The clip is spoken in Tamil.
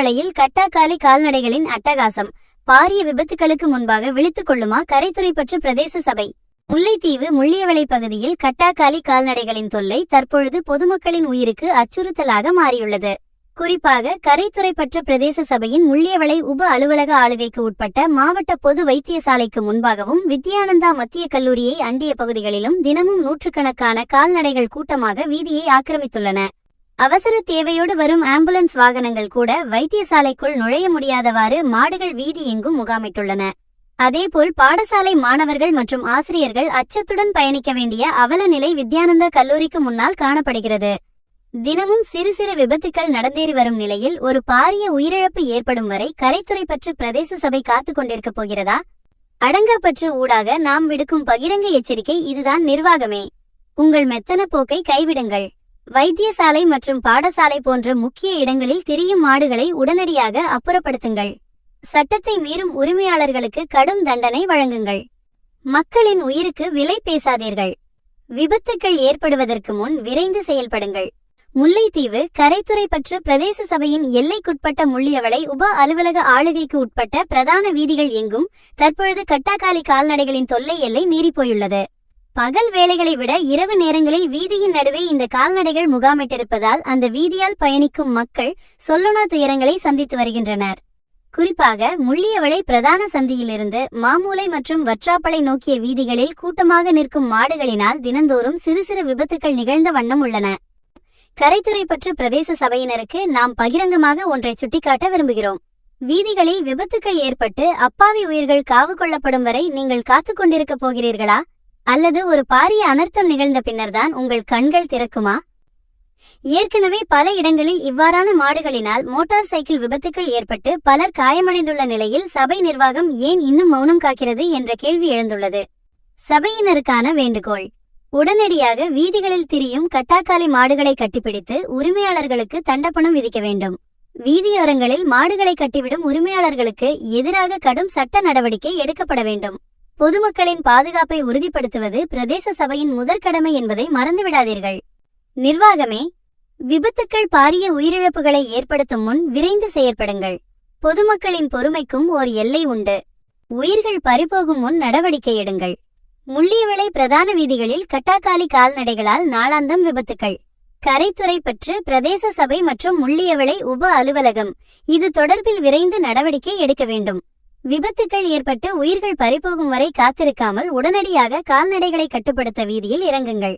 முள்ளியவளையில் கட்டாக்காலி கால்நடைகளின் அட்டகாசம். பாரிய விபத்துகளுக்கு முன்பாக விழித்துக் கொள்ளுமா கரைத்துறைப்பற்று பிரதேச சபை? முல்லைத்தீவு முள்ளியவளை பகுதியில் கட்டாக்காலி கால்நடைகளின் தொல்லை தற்பொழுது பொதுமக்களின் உயிருக்கு அச்சுறுத்தலாக மாறியுள்ளது. குறிப்பாக கரைத்துறைப்பற்ற பிரதேச சபையின் முள்ளியவளை உப அலுவலக ஆளுகைக்கு உட்பட்ட மாவட்ட பொது வைத்தியசாலைக்கு முன்பாகவும் வித்யானந்தா மத்திய கல்லூரியை அண்டிய பகுதிகளிலும் தினமும் நூற்றுக்கணக்கான கால்நடைகள் கூட்டமாக வீதியை ஆக்கிரமித்துள்ளன. அவசர தேவையோடு வரும் ஆம்புலன்ஸ் வாகனங்கள் கூட வைத்தியசாலைக்குள் நுழைய முடியாதவாறு மாடுகள் வீதி எங்கும் முகாமிட்டுள்ளன. அதேபோல் பாடசாலை மாணவர்கள் மற்றும் ஆசிரியர்கள் அச்சத்துடன் பயணிக்க வேண்டிய அவல நிலை கல்லூரிக்கு முன்னால் காணப்படுகிறது. தினமும் சிறு சிறு விபத்துக்கள் நடந்தேறி வரும் நிலையில் ஒரு பாரிய உயிரிழப்பு ஏற்படும் வரை கரைத்துறை பற்று பிரதேச சபை காத்துக் கொண்டிருக்கப் போகிறதா? அடங்காப்பற்று ஊடாக நாம் விடுக்கும் பகிரங்க எச்சரிக்கை இதுதான் நிர்வாகமே. உங்கள் மெத்தன போக்கை கைவிடுங்கள். வைத்தியசாலை மற்றும் பாடசாலை போன்ற முக்கிய இடங்களில் திரியும் மாடுகளை உடனடியாக அப்புறப்படுத்துங்கள். சட்டத்தை மீறும் உரிமையாளர்களுக்கு கடும் தண்டனை வழங்குங்கள். மக்களின் உயிருக்கு விலை பேசாதீர்கள். விபத்துக்கள் ஏற்படுவதற்கு முன் விரைந்து செயல்படுங்கள். முல்லைத்தீவு கரைத்துறைப்பற்று பிரதேச சபையின் எல்லைக்குட்பட்ட முள்ளியவளை உப அலுவலக ஆளுகைக்கு உட்பட்ட பிரதான வீதிகள் எங்கும் தற்பொழுது கட்டாக்காலி கால்நடைகளின் தொல்லை எல்லை மீறிப்போயுள்ளது. பகல் வேலைகளை விட இரவு நேரங்களில் வீதியின் நடுவே இந்த கால்நடைகள் முகாமிட்டிருப்பதால் அந்த வீதியால் பயணிக்கும் மக்கள் சொல்லொணா துயரங்களை சந்தித்து வருகின்றனர். குறிப்பாக முள்ளியவளை பிரதான சந்தியிலிருந்து மாமூலை மற்றும் வற்றாப்பளை நோக்கிய வீதிகளில் கூட்டமாக நிற்கும் மாடுகளினால் தினந்தோறும் சிறு சிறு விபத்துக்கள் நிகழ்ந்த வண்ணம் உள்ளன. கரைத்துறைப்பற்று பிரதேச சபையினருக்கு நாம் பகிரங்கமாக ஒன்றை சுட்டிக்காட்ட விரும்புகிறோம். வீதிகளில் விபத்துக்கள் ஏற்பட்டு அப்பாவி உயிர்கள் காவு கொள்ளப்படும் வரை நீங்கள் காத்துக் கொண்டிருக்கப் போகிறீர்களா? அல்லது ஒரு பாரிய அனர்த்தம் நிகழ்ந்த பின்னர்தான் உங்கள் கண்கள் திறக்குமா? ஏற்கனவே பல இடங்களில் இவ்வாறான மாடுகளினால் மோட்டார் சைக்கிள் விபத்துக்கள் ஏற்பட்டு பலர் காயமடைந்துள்ள நிலையில் சபை நிர்வாகம் ஏன் இன்னும் மௌனம் காக்கிறது என்ற கேள்வி எழுந்துள்ளது. சபையினருக்கான வேண்டுகோள். உடனடியாக வீதிகளில் திரியும் கட்டாக்காலி மாடுகளை கட்டிப்பிடித்து உரிமையாளர்களுக்கு தண்டப்பணம் விதிக்க வேண்டும். வீதியோரங்களில் மாடுகளை கட்டிவிடும் உரிமையாளர்களுக்கு எதிராக கடும் சட்ட நடவடிக்கை எடுக்கப்பட வேண்டும். பொதுமக்களின் பாதுகாப்பை உறுதிப்படுத்துவது பிரதேச சபையின் முதற்கடமை என்பதை மறந்துவிடாதீர்கள். நிர்வாகமே விபத்துக்கள் பாரிய உயிரிழப்புகளை ஏற்படுத்தும் முன் விரைந்து செயற்படுங்கள். பொதுமக்களின் பொறுமைக்கும் ஓர் எல்லை உண்டு. உயிர்கள் பறிபோகும் முன் நடவடிக்கை எடுங்கள். முள்ளியவளை பிரதான வீதிகளில் கட்டாக்காலி கால்நடைகளால் நாளாந்தம் விபத்துக்கள். கரைத்துறை பற்று பிரதேச சபை மற்றும் முள்ளியவளை உப அலுவலகம். இது தொடர்பில் விரைந்து நடவடிக்கை எடுக்க வேண்டும். விபத்துக்கள் ஏற்பட்டு உயிர்கள் பறிபோகும் வரை காத்திருக்காமல் உடனடியாக கால்நடைகளை கட்டுப்படுத்த வீதியில் இறங்குங்கள்.